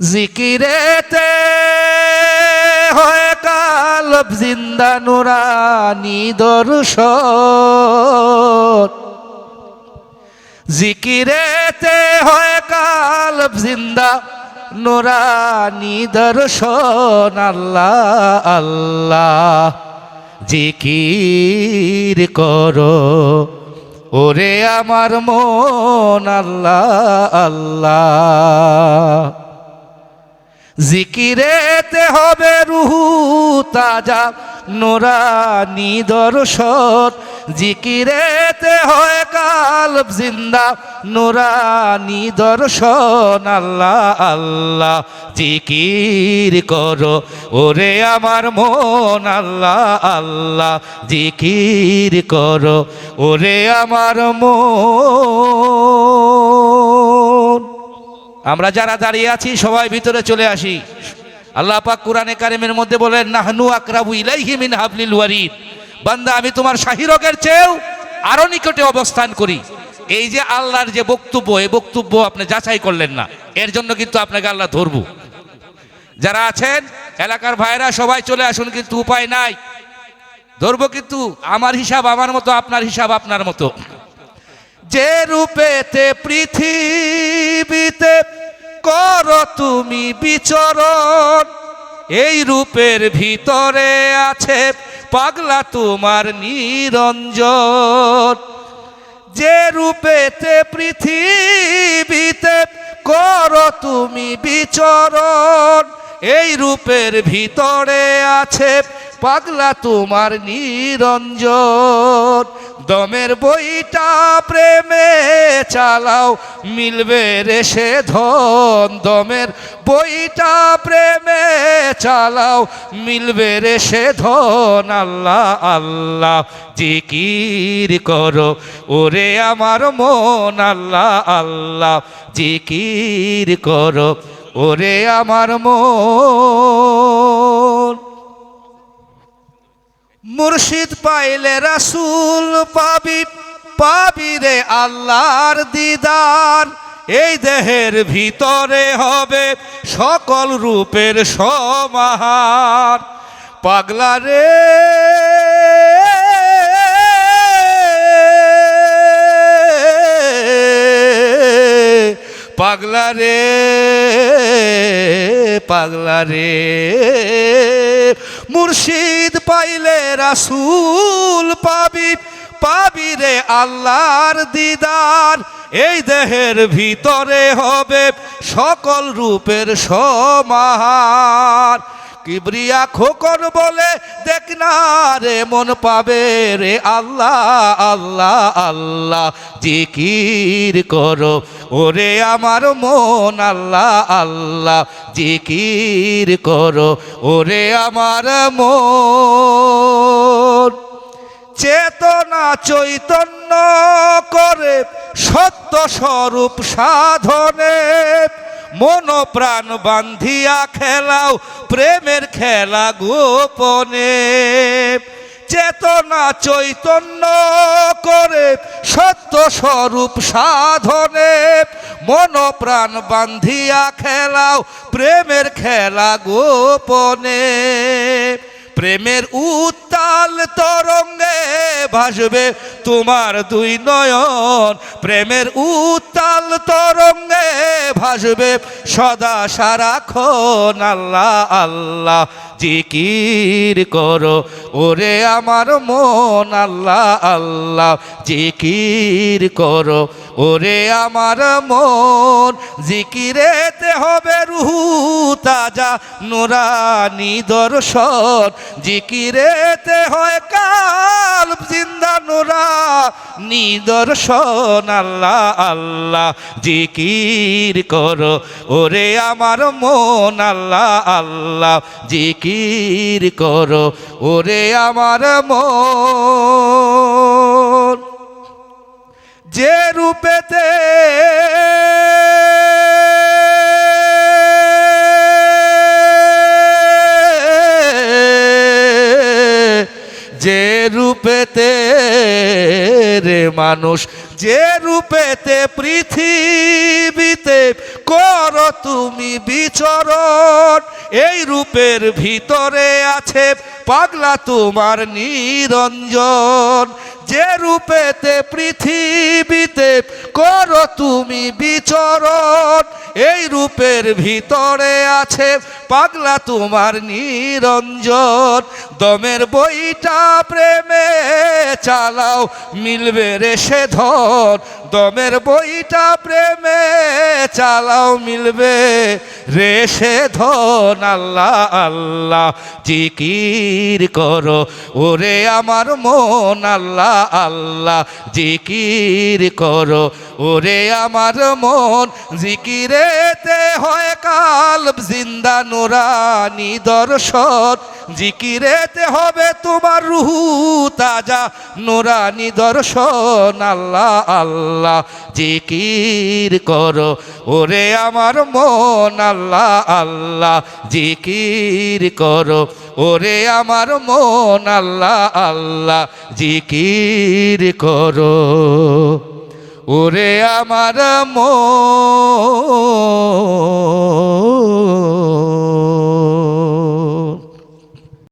জিকিরেতে হয় কালব জিন্দা নুরানি দর্শন। জিকিরেতে হয় কালব জিন্দা নুরানি দর্শন। আল্লাহ আল্লাহ, জিকির করো। ওরে আমার মন, আল্লাহ আল্লাহ। জিকিরেতে হবে রুহু তাজা, নোরানি দর্শন। জিকিরেতে হয় কালব জিন্দা, নোরানি দর্শন। আল্লাহ আল্লাহ, জিকির করো। ওরে আমার মন, আল্লাহ আল্লাহ, জিকির করো। ওরে আমার মন। আমরা যারা দাঁড়িয়ে আছি, সবাই ভিতরে চলে আসি। আল্লাহ পাক কোরআনে কারিমের মধ্যে বলেন, নাহনু আকরাবু ইলাইহি মিন হাবলিল ওয়ারিদ। বান্দা, আমি তোমার শাহিরকের চেয়েও আরও নিকটে অবস্থান করি। এই যে আল্লাহর যে বক্তব্য, এই বক্তব্য আপনি যাচাই করলেন না। এর জন্য কিন্তু আপনাকে আল্লাহ ধরব। যারা আছেন, এলাকার ভাইরা সবাই চলে আসুন, কিন্তু উপায় নাই। ধরবো কিন্তু আমার হিসাব, আমার মতো, আপনার হিসাব, আপনার মতো। যে রূপেতে পৃথিবীতে কর তুমি বিচরণ। এই রূপের ভিতরে আছে পাগলা তোমার নিরঞ্জন। যে রূপেতে পৃথিবীতে কর তুমি বিচরণ, এই রূপের ভিতরে আছে পাগলা তোমার নিরঞ্জন, দমের বইটা প্রেমে চালাও, মিলবে রে সে ধন, দমের বইটা প্রেমে চালাও, মিলবে রে সে ধন, আল্লাহ আল্লাহ, জিকির করো, ওরে আমার মন, আল্লাহ আল্লাহ, জিকির করো, ওরে আমার মন। মুর্শিদ পাইলে রাসুল পাবি পাবি রে আল্লাহর দিদার। এই দেহের ভিতরে হবে সকল রূপের সমাহার। পাগলা রে। পাগলা রে। পাগলা রে। মুর্শিদ পাইলে রাসুল পাবি পাবি রে আল্লাহর দিদার। এই দেহের ভিতরে হবে সকল রূপের সমাহার। কিবরিয়া খোকন বলে, দেখ না রে, মন পাবে রে আল্লাহ আল্লাহ আল্লাহ, জিকির করো। ওরে আমার মন, আল্লাহ আল্লাহ, জিকির করো। ওরে আমার মন, চেতনা চৈতন্য করে, সত্য স্বরূপ সাধনে মন প্রাণ বান্ধিয়া খেলাও, প্রেমের খেলা গোপনে। চেতনা চৈতন্য করে, সত্য স্বরূপ সাধনে। মন প্রাণ বান্ধিয়া খেলাও, প্রেমের খেলা গোপনে। প্রেমের উত্তাল তরঙ্গে ভাসবে তোমার দুই নয়ন। প্রেমের উত্তাল তরঙ্গে ভাসবে সদা সারাক্ষণ আল্লাহ আল্লাহ জিকির করো। ওরে আমার মন, আল্লাহ আল্লাহ জিকির করো। ওরে আমার মন, জিকিরেতে হবে রুহু তাজা, নুরানি দর্শন। জিকিরেতে হয় নিদর্শন আল্লাহ আল্লাহ জিকির করো। ওরে আমার মন আল্লাহ আল্লাহ জিকির করো। ওরে আমার মন যে রূপেতে যে রূপেতে মানুষ, যে রূপেতে পৃথিবীতে কর তুমি বিচরণ, এই রূপের ভিতরে আছে পাগলা তোমার নিরঞ্জন। যে রূপেতে পৃথিবীতে করো তুমি বিচরণ, এই রূপের ভিতরে আছে পাগলা তোমার নিরঞ্জন দমের বইটা প্রেমে চালাও মিলবে রে সে ধন। দমের বইটা প্রেমে চালাও মিলবে রে সে ধন আল্লাহ আল্লাহ জিকির করো। ওরে আমার মন আল্লাহ আল্লাহ জিকির করো। ওরে আমার মন জিকিরেতে হয় কাল জিন্দা নুরানি দর্শন। জিকিরেতে হবে তোমার রুহু তাজা নুরানি দর্শন। আল্লাহ আল্লাহ আল্লাহ জিকির করো। ওরে আমার মন আল্লাহ আল্লাহ জিকির করো। ওরে আমার মন আল্লাহ আল্লাহ জিকির করো। ওরে আমার মো